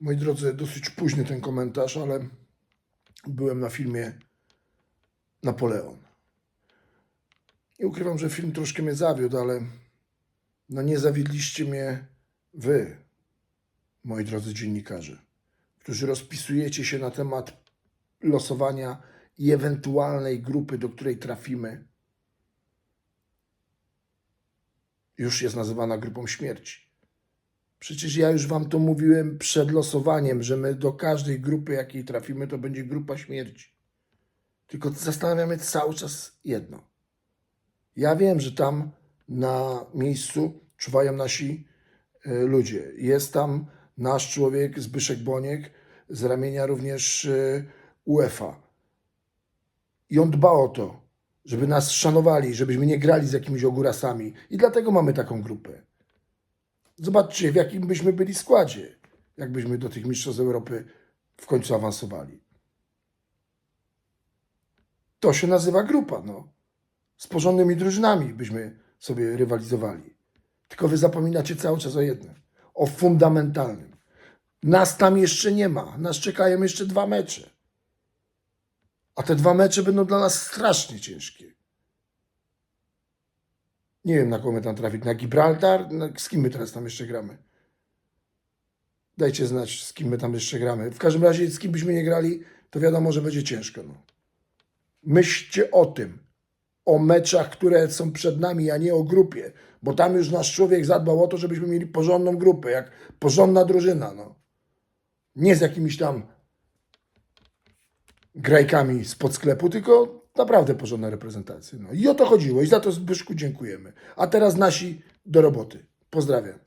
Moi drodzy, dosyć późny ten komentarz, ale byłem na filmie Napoleon. I ukrywam, że film troszkę mnie zawiódł, ale no nie zawiedliście mnie wy, moi drodzy dziennikarze, którzy rozpisujecie się na temat losowania i ewentualnej grupy, do której trafimy. Już jest nazywana grupą śmierci. Przecież ja już wam to mówiłem przed losowaniem, że my do każdej grupy, jakiej trafimy, to będzie grupa śmierci. Tylko zastanawiamy cały czas jedno. Ja wiem, że tam na miejscu czuwają nasi e, ludzie. Jest tam nasz człowiek, Zbyszek Boniek, z ramienia również e, UEFA. I on dba o to, żeby nas szanowali, żebyśmy nie grali z jakimiś ogórasami. I dlatego mamy taką grupę. Zobaczcie, w jakim byśmy byli składzie, jakbyśmy do tych mistrzostw Europy w końcu awansowali. To się nazywa grupa, no. Z porządnymi drużynami byśmy sobie rywalizowali. Tylko wy zapominacie cały czas o jednym. O fundamentalnym. Nas tam jeszcze nie ma. Nas czekają jeszcze dwa mecze. A te dwa mecze będą dla nas strasznie ciężkie. Nie wiem, na kogo my tam trafić. Na Gibraltar? Na, z kim my teraz tam jeszcze gramy? Dajcie znać, z kim my tam jeszcze gramy. W każdym razie, z kim byśmy nie grali, to wiadomo, że będzie ciężko. No. Myślcie o tym, o meczach, które są przed nami, a nie o grupie, bo tam już nasz człowiek zadbał o to, żebyśmy mieli porządną grupę, jak porządna drużyna. No. Nie z jakimiś tam grajkami spod sklepu, tylko naprawdę porządne reprezentacje. No. I o to chodziło i za to Zbyszku dziękujemy. A teraz nasi do roboty. Pozdrawiam.